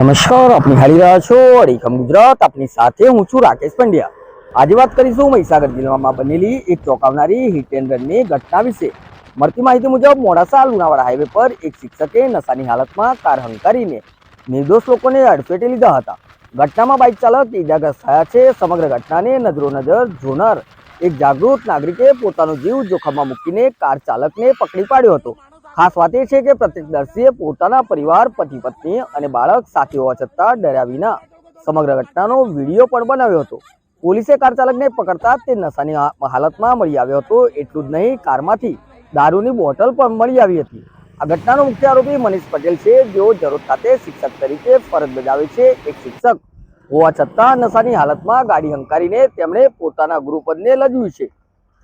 નમસ્કાર, આપની હાલી રહ્યા છો, અડીખમ ગુજરાત, આપની સાથે હું છું રાકેશ પંડ્યા. આજે વાત કરીશું મહીસાગર જિલ્લામાં બનેલી એક ચોંકાવનારી હિટ એન્ડ રનની ઘટના વિશે. મળતી માહિતી મુજબ, મોડાસા લુણાવાડા હાઈવે પર એક શિક્ષકે નશાની હાલતમાં કાર હંકારીને નિર્દોષ લોકોને અડફેટે લીધા હતા. ઘટનામાં બાઇક ચાલક ઇજાગ્રસ્ત થયા છે. સમગ્ર ઘટનાને નજરો નજર જોનાર એક જાગૃત નાગરિકે પોતાનો જીવ જોખમમાં મૂકીને કાર ચાલકને પકડી પાડ્યો હતો. ખાસ વાત એ છે કે પ્રત્યક્ષદર્શીએ પોતાના પરિવાર પતિ પત્ની અને બાળક સાથે હોવા છતાં ડર્યા વિના સમગ્ર ઘટનાનો વીડિયો પણ બનાવ્યો હતો. પોલીસે કાર ચાલકને પકડતા તે નશાની હાલતમાં મળી આવ્યો હતો. એટલું જ નહીં, કારમાંથી દારૂની બોટલ પણ મળી આવી હતી. આ ઘટનાનો મુખ્ય આરોપી મનીષ પટેલ છે. જેઓ જરોદ ખાતે શિક્ષક તરીકે ફરજ બજાવે છે. એક શિક્ષક હોવા છતાં નશાની હાલતમાં ગાડી હંકારીને તેમણે પોતાના ગુરુપદને લજવ્યું છે.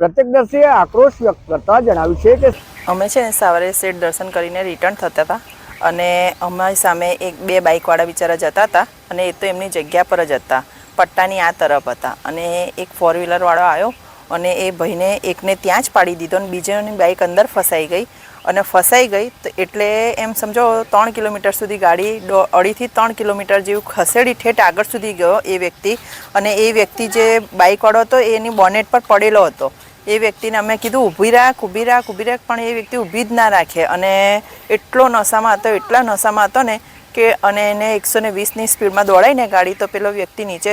પ્રત્યક્ષદર્શીએ આક્રોશ વ્યક્ત કરતા જણાવ્યું છે કે અમે છે ને સવારે શેઠ દર્શન કરીને રિટર્ન થતા હતા અને અમારી સામે એક બે બાઇકવાળા બિચારા જતા હતા અને એ તો એમની જગ્યા પર જ હતા, પટ્ટાની આ તરફ હતા અને એક ફોર વ્હીલરવાળો આવ્યો અને એ ભાઈને એકને ત્યાં જ પાડી દીધો અને બીજાની બાઇક અંદર ફસાઈ ગઈ અને ફસાઈ ગઈ, તો એટલે એમ સમજો ત્રણ કિલોમીટર સુધી ગાડી અઢીથી ત્રણ કિલોમીટર જેવું ખસેડી ઠેઠ આગળ સુધી ગયો એ વ્યક્તિ. અને એ વ્યક્તિ જે બાઇકવાળો હતો એની બોનેટ પર પડેલો હતો. એ વ્યક્તિને અમે કીધું ઊભી રાખ ઊભી રાખ ઊભી રાખ. પણ એ વ્યક્તિ ઊભી જ ના રાખે. અને એટલો નશામાં હતો, એટલા નશામાં હતો ને કે અને એને એકસો ને વીસની સ્પીડમાં દોડાઈને ગાડી, તો પેલો વ્યક્તિ નીચે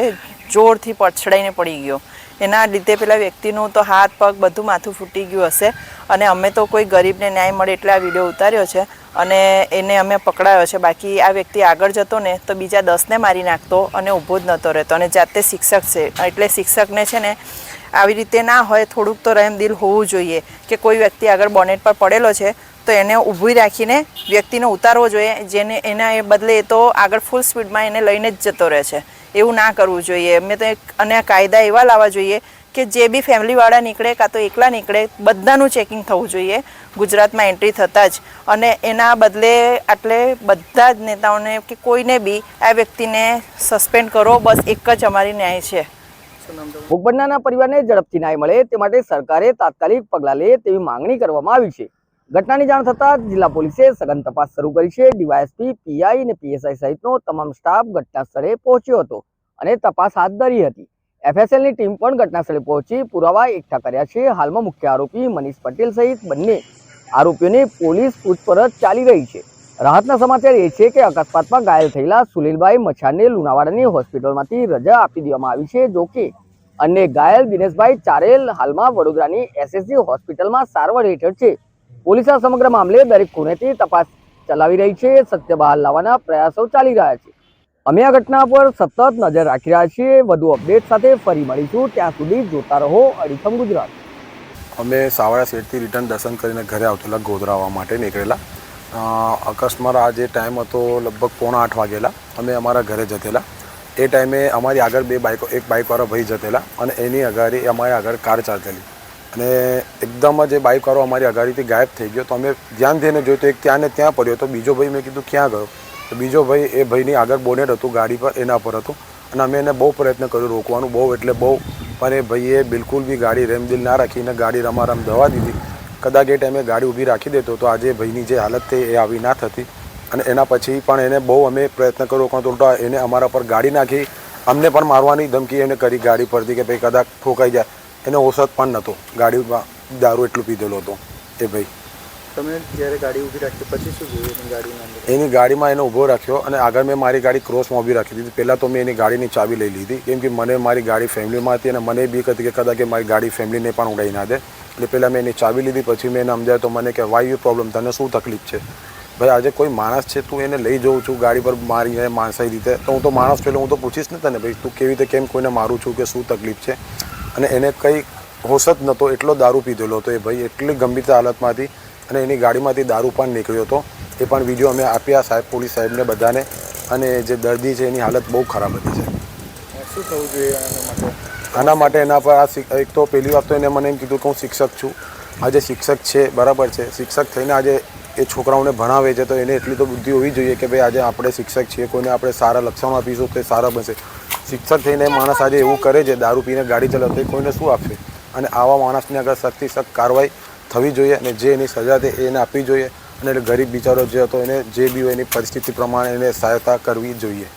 જોરથી પછડાઈને પડી ગયો. એના લીધે પેલા વ્યક્તિનું તો હાથ, પગ બધું માથું ફૂટી ગયું હશે અને અમે તો કોઈ ગરીબને ન્યાય મળે એટલે આ વીડિયો ઉતાર્યો છે અને એને અમે પકડાયો છે. બાકી આ વ્યક્તિ આગળ જતો ને તો બીજા દસને મારી નાખતો અને ઊભો જ નહોતો રહેતો. અને જાતે શિક્ષક છે. એટલે શિક્ષકને છે ને આવી રીતે ના હોય, થોડુંક તો રહેમ દિલ હોવું જોઈએ કે કોઈ વ્યક્તિ આગળ બોનેટ પર પડેલો છે તો એને ઊભી રાખીને વ્યક્તિને ઉતારવો જોઈએ. જેને એના એ બદલે એ તો આગળ ફૂલ સ્પીડમાં એને લઈને જ જતો રહે છે. એવું ના કરવું જોઈએ. અમે તો અને કાયદા એવા લાવવા જોઈએ કે જે બી ફેમિલીવાળા નીકળે કાં તો એકલા નીકળે, બધાનું ચેકિંગ થવું જોઈએ. ગુજરાતમાં એન્ટ્રી થતાં જ. અને એના બદલે આટલે બધા જ નેતાઓને કે કોઈને બી આ વ્યક્તિને સસ્પેન્ડ કરો, બસ એક જ અમારી ન્યાય છે. ભોગ પરિવારને ઝડપથી ન્યાય મળે, તે માટે સરકારે તાત્કાલિક પગલાં લે તેવી માંગણી કરવામાં આવી છે. ઘટનાની જાણ થતાં જિલ્લા પોલીસે સઘન તપાસ શરૂ કરી છે. ડીવાયએસપી, પીઆઈ અને પીએસઆઈ સહિતનો તમામ સ્ટાફ ઘટના સ્થળે પહોંચ્યો હતો અને તપાસ હાથ ધરી હતી. એફએસએલની ટીમ પણ ઘટના સ્થળે પહોંચી પુરાવા એકઠા કર્યા છે. હાલમાં મુખ્ય આરોપી મનીષ પટેલ સહિત બંને આરોપીઓની પોલીસ પૂછપરછ ચાલી રહી છે. રાહતના સમાચાર એ છે કે અકસ્માતમાં ઘાયલ થયેલા સુનિલભાઈ મછાને લુણાવાડાની હોસ્પિટલમાંથી રજા આપી દેવામાં આવી છે. જો કે અન્ય ઘાયલ દિનેશભાઈ ચારેલ હાલમાં વડોદરાની એસએસજી હોસ્પિટલમાં સારવાર હેઠળ છે. પોલીસ આ સમગ્ર મામલે દરેક ખૂણેથી તપાસ ચલાવી રહી છે, સત્ય બહાર લાવવાના પ્રયાસો ચાલી રહ્યા છે. અમે આ ઘટના પર સતત નજર રાખી રહ્યા છીએ, વધુ અપડેટ સાથે ફરી મળીશું, ત્યાં સુધી જોતા રહો અડીખમ ગુજરાત. અમે સાવરા શેઠથી રિટર્ન દર્શન કરીને ઘરે આવતેલા ગોધરાવા માટે નીકળેલા. અકસ્માત આ જે ટાઈમ હતો, લગભગ પોણા આઠ વાગેલા. અમે અમારા ઘરે જતેલા. એ ટાઈમે અમારી આગળ બે બાઇકો એક બાઇકવાળા ભાઈ જતેલા અને એની અગાડી અમારી આગળ કાર ચાલતેલી. અને એકદમ જ એ બાઇકવાળો અમારી અગાડીથી ગાયબ થઈ ગયો. તો અમે ધ્યાન થઈને જોયું તો એક ત્યાં ને ત્યાં પડ્યો તો બીજો ભાઈ મેં કીધું, ક્યાં ગયો? તો બીજો ભાઈ એ ભાઈની આગળ બોનેટ હતું, ગાડી પર, એના પર હતું. અને અમે એને બહુ પ્રયત્ન કર્યો રોકવાનું, બહુ એટલે બહુ. પણ એ ભાઈએ બિલકુલ બી ગાડી રેમદિલ ના રાખીને ગાડી રમારામ દવા દીધી. કદાચ એ ટાઈમે ગાડી ઊભી રાખી દેતો તો આજે ભાઈની જે હાલત થઈ એ આવી ના થતી. અને એના પછી પણ એને બહુ અમે પ્રયત્ન કર્યો. પણ તો એને અમારા પર ગાડી નાખી. અમને પણ મારવાની ધમકી એને કરી ગાડી પરથી કે ભાઈ કદાચ ઠોકાઈ જાય. એને ઓસત પણ નહોતો ગાડીમાં દારૂ એટલું પીધેલો હતો. એ ભાઈ. તમે જ્યારે ગાડી ઊભી રાખી પછી શું જોયું એની એની ગાડીમાં એને ઊભો રાખ્યો અને આગળ મેં મારી ગાડી ક્રોસમાં ઊભી રાખી દીધી. પહેલાં તો મેં એની ગાડીની ચાવી લઈ લીધી. કેમ કે મને મારી ગાડી ફેમિલીમાં હતી અને મને બી હતી કે કદાચ કે મારી ગાડી ફેમિલીને પણ ઉડાવી ના દે. એટલે પહેલાં મેં એની ચાવી લીધી પછી મેં એને સમજાવ્યો તો મને કે વાય યુ પ્રોબ્લેમ તને શું તકલીફ છે? ભાઈ આજે કોઈ માણસ છે તું એને લઈ જઉં છું ગાડી પર મારીને માણસાઈ રીતે. તો હું તો માણસ પેલો હું તો પૂછીશ ને તને ભાઈ તું કેવી રીતે કેમ કોઈને મારું છું કે શું તકલીફ છે? અને એને કંઈ હોશ જ નહોતો એટલો દારૂ પીધેલો હતો એ ભાઈ એટલી ગંભીર હાલતમાં હતી અને એની ગાડીમાંથી દારૂ પણ નીકળ્યો હતો. એ પણ વીડિયો અમે આપ્યા સાહેબ પોલીસ સાહેબને બધાને અને જે દર્દી છે એની હાલત બહુ ખરાબ હતી છે શું થવું જોઈએ આના માટે? એના પર આ એક તો પહેલી વાત તો એને મને એમ કીધું કે હું શિક્ષક છું. આજે શિક્ષક છે બરાબર છે. શિક્ષક થઈને આજે એ છોકરાઓને ભણાવે છે તો એને એટલી તો બુદ્ધિ હોવી જોઈએ કે ભાઈ આજે આપણે શિક્ષક છીએ કોઈને આપણે સારા લક્ષણો આપીશું તો સારા બનશે. શિક્ષક થઈને માણસ આજે એવું કરે છે, દારૂ પીને ગાડી ચલાવતો કોઈને શું આપશે? અને આવા માણસને આગળ સખ્તથી સખ્ત કાર્યવાહી થવી જોઈએ અને જે એની સજા છે એને આપવી જોઈએ અને ગરીબ બિચારો જે હતો એને જે બી હોય એની પરિસ્થિતિ પ્રમાણે એને સહાયતા કરવી જોઈએ.